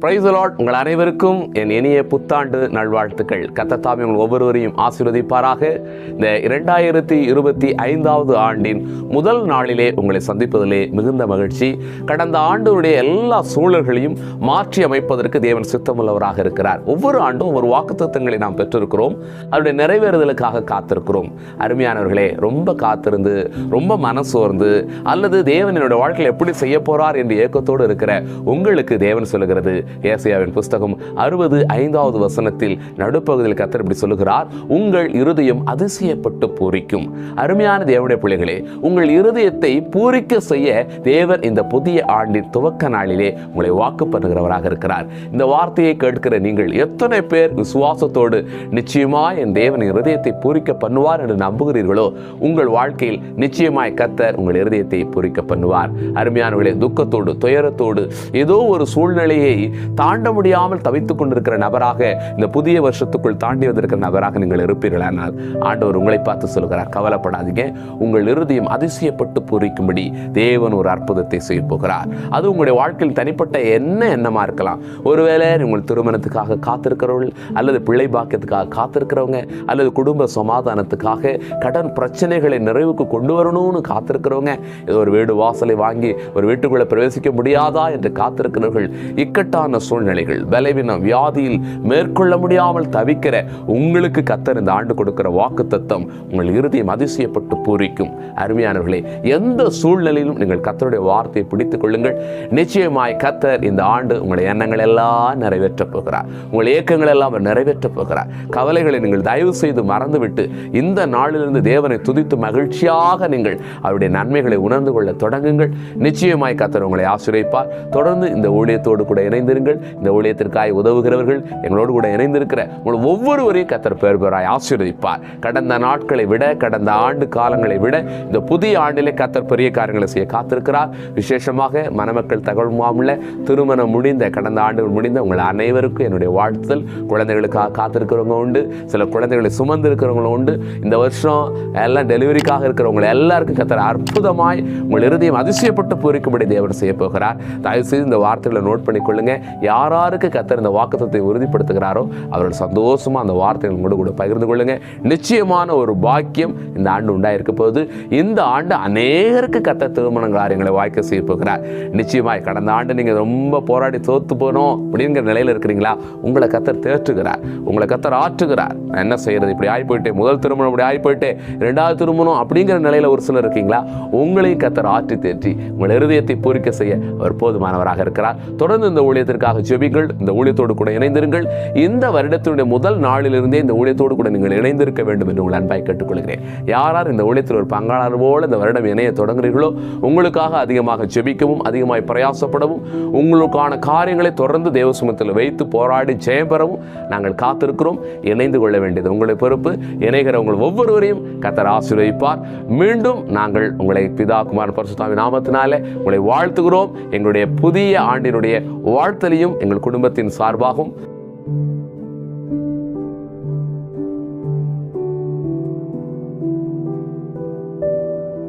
பிரைசலாட் உங்கள் அனைவருக்கும் என் இனிய புத்தாண்டு நல்வாழ்த்துக்கள். கத்தத்தாமி உங்கள் ஒவ்வொருவரையும் ஆசீர்வதிப்பாராக. இந்த இரண்டாயிரத்தி இருபத்தி ஐந்தாவது ஆண்டின் முதல் நாளிலே உங்களை சந்திப்பதிலே மிகுந்த மகிழ்ச்சி. கடந்த ஆண்டுடைய எல்லா சூழல்களையும் மாற்றி அமைப்பதற்கு தேவன் சித்தமுள்ளவராக இருக்கிறார். ஒவ்வொரு ஆண்டும் ஒரு வாக்குத்தத்தங்களை நாம் பெற்றிருக்கிறோம். அதனுடைய நிறைவேறுதலுக்காக காத்திருக்கிறோம். அருமையானவர்களே ரொம்ப காத்திருந்து ரொம்ப மனசோர்ந்து அல்லது தேவன் என்னுடைய வாழ்க்கையில் எப்படி செய்ய போகிறார் என்று ஏக்கத்தோடு இருக்கிற உங்களுக்கு தேவன் சொல்லுகிறது. ஏசியாவின் புஸ்தகம் அறுபது ஐந்தாவது வசனத்தில் நடுப்பகுதியில் கத்தர் இப்படி சொல்லுகிறார் உங்கள் இருதயம் அதிசயப்பட்டு பூரிக்கும். அருமையான தேவனுடைய பிள்ளைகளே உங்கள் இருதயத்தை பூரிக்க செய்ய தேவர் இந்த புதிய ஆண்டின் துவக்க நாளிலே உங்களை வாக்கு பண்ணுகிறவராக இருக்கிறார். இந்த வார்த்தையை கேட்கிற நீங்கள் எத்தனை பேர் விசுவாசத்தோடு நிச்சயமா என் தேவன் இருதயத்தை பூரிக்க பண்ணுவார் என்று நம்புகிறீர்களோ உங்கள் வாழ்க்கையில் நிச்சயமாய் கத்தர் உங்கள் இருதயத்தை பூரிக்க பண்ணுவார். அருமையானவர்களே துக்கத்தோடு துயரத்தோடு ஏதோ ஒரு சூழ்நிலையை தாண்ட முடியாமல் தவித்துக் கொண்டிருக்கிற நபராக இந்த புதிய வருஷத்துக்குள் தாண்டி வந்திருக்கிற நபராக நீங்கள் இருப்பீர்களானால் ஆண்டவர் உங்களை பார்த்து சொல்கிறார் கவலைப்படாதீங்க. உங்கள் இருதயம் அதிசயப்பட்டு பூரிக்கும்படி தேவன் ஒரு அற்புதத்தை செய்ய போகிறார். அது உங்களுடைய வாழ்க்கையில் தனிப்பட்ட என்ன எண்ணமாக இருக்கலாம். ஒருவேளை உங்கள் திருமணத்துக்காக காத்திருக்கிறவர்கள் அல்லது பிள்ளை பாக்கியத்துக்காக காத்திருக்கிறவங்க அல்லது குடும்ப சமாதானத்துக்காக கடன் பிரச்சனைகளை நிறைவுக்கு கொண்டு வரணும்னு காத்திருக்கிறவங்க ஏதோ ஒரு வீடு வாசலை வாங்கி ஒரு வீட்டுக்குள்ளே பிரவேசிக்க முடியாதா என்று காத்திருக்கிறவர்கள் இக்கட்டான சூழ்நிலைகள் பலவீனம் வியாதியில் மேற்கொள்ள முடியாமல் தவிக்கிற உங்களுக்கு கத்தர் இந்த ஆண்டு கொடுக்கிற வாக்கு தத்தம் உங்கள் இருதயம் அதிசயப்பட்டு பூரிக்கும். அருமையானவர்களே எந்த சூழ்நிலையிலும் நீங்கள் கத்தருடைய வார்த்தையை பிடித்துக் கொள்ளுங்கள். நிச்சயமாய் கத்தர் இந்த ஆண்டு உங்களுடைய எண்ணங்கள் எல்லாம் நிறைவேற்றப் போகிறார். உங்கள் இயக்கங்கள் எல்லாம் அவர் நிறைவேற்றப் போகிறார். கவலைகளை நீங்கள் தயவு செய்து மறந்துவிட்டு இந்த நாளிலிருந்து தேவனை துதித்து மகிழ்ச்சியாக நீங்கள் அவருடைய நன்மைகளை உணர்ந்து கொள்ள தொடங்குங்கள். நிச்சயமாய் கத்தர் உங்களை ஆசிரியப்பார் தொடர்ந்து இந்த ஊழியத்தோடு கூட இணைந்து இருங்கள். இந்த ஊழியத்திற்காக உதவுகிறவர்கள் எங்களோடு கூட இணைந்திருக்கிற உங்கள் ஒவ்வொருவரையும் கத்தர் பேர் பேராய் ஆசீர்வதிப்பார். கடந்த நாட்களை விட கடந்த ஆண்டு காலங்களை விட இந்த புதிய ஆண்டிலே கத்தர் பெரிய காரியங்களை செய்ய காத்திருக்கிறார். விசேஷமாக மணமக்கள் தகவல் முகாமில் திருமணம் முடிந்த கடந்த ஆண்டுகள் முடிந்த உங்கள் அனைவருக்கும் என்னுடைய வாழ்த்துதல். குழந்தைகளுக்காக காத்திருக்கிறவங்க உண்டு. சில குழந்தைகளை சுமந்து இருக்கிறவங்களும் உண்டு. இந்த வருஷம் எல்லாம் டெலிவரிக்காக இருக்கிறவங்க எல்லாருக்கும் கத்தர் அற்புதமாய் உங்கள் இறுதியம் அதிசயப்பட்டு பூரிக்கும்படி தேவன் செய்ய போகிறார் தயவு செய்து இந்த வார்த்தைகளை நோட் பண்ணிக்கொள்ளுங்க. யாராருக்கு கத்தர் இந்த வாக்குத்தத்தை உறுதிப்படுத்துகிறாரோ அவர்கள் சந்தோஷமா அந்த வார்த்தைகள் கூட கூட பகிர்ந்து கொள்ளுங்க. நிச்சயமான ஒரு பாக்கியம் இந்த ஆண்டு உண்டாயிருக்க போது இந்த ஆண்டு அநேகருக்கு கத்த திருமண காரியங்களை வாய்க்க செய்ய போகிறார். நிச்சயமாய் கடந்த ஆண்டு நீங்கள் ரொம்ப போராடி தோத்து போனோம் அப்படிங்கிற நிலையில் இருக்கிறீங்களா? உங்களை கத்தர் தேற்றுகிறார். உங்களை கத்தர் ஆற்றுகிறார். என்ன செய்யறது? இப்படி ஆகி போயிட்டே முதல் திருமணம் இப்படி ஆகி போயிட்டேன் ரெண்டாவது திருமணம் அப்படிங்கிற நிலையில் ஒரு சிலர் இருக்கீங்களா? உங்களையும் கத்தர் ஆற்றி தேற்றி உங்கள் இருதயத்தை பூரிக்க செய்ய அவர் போதுமானவராக இருக்கிறார். தொடர்ந்து இந்த இதற்காக ஜெபிங்கள் இந்த ஊழியத்தோடு கூட இணைந்திருங்கள். இந்த வருடத்தினுடைய முதல் நாளிலிருந்தே இந்த ஊழியத்தோடு கூட நீங்கள் இணைந்திருக்க வேண்டும் என்று உங்கள் அன்பாய் கேட்டுக்கொள்கிறேன். யாரார் இந்த ஊழியத்தில் ஒரு பங்காளர் போல இந்த வருடம் இணைய தொடங்குகிறீர்களோ உங்களுக்காக அதிகமாக ஜெபிக்கவும் அதிகமாய் பிரயாசப்படவும் உங்களுக்கான காரியங்களை தொடர்ந்து தேவசுமத்தில் வைத்து போராடி ஜெயம் பெறவும் நாங்கள் காத்திருக்கிறோம். இணைந்து கொள்ள வேண்டியது உங்களுடைய பொறுப்பு. இணைகிற உங்கள் ஒவ்வொருவரையும் கத்தர் ஆசீர்வதிப்பார். மீண்டும் நாங்கள் உங்களை பிதா குமார் பரசுத்தாமி நாமத்தினாலே உங்களை வாழ்த்துகிறோம். எங்களுடைய புதிய ஆண்டினுடைய வாழ்த்து குடும்பத்திலையும் எங்கள் குடும்பத்தின் சார்பாகவும்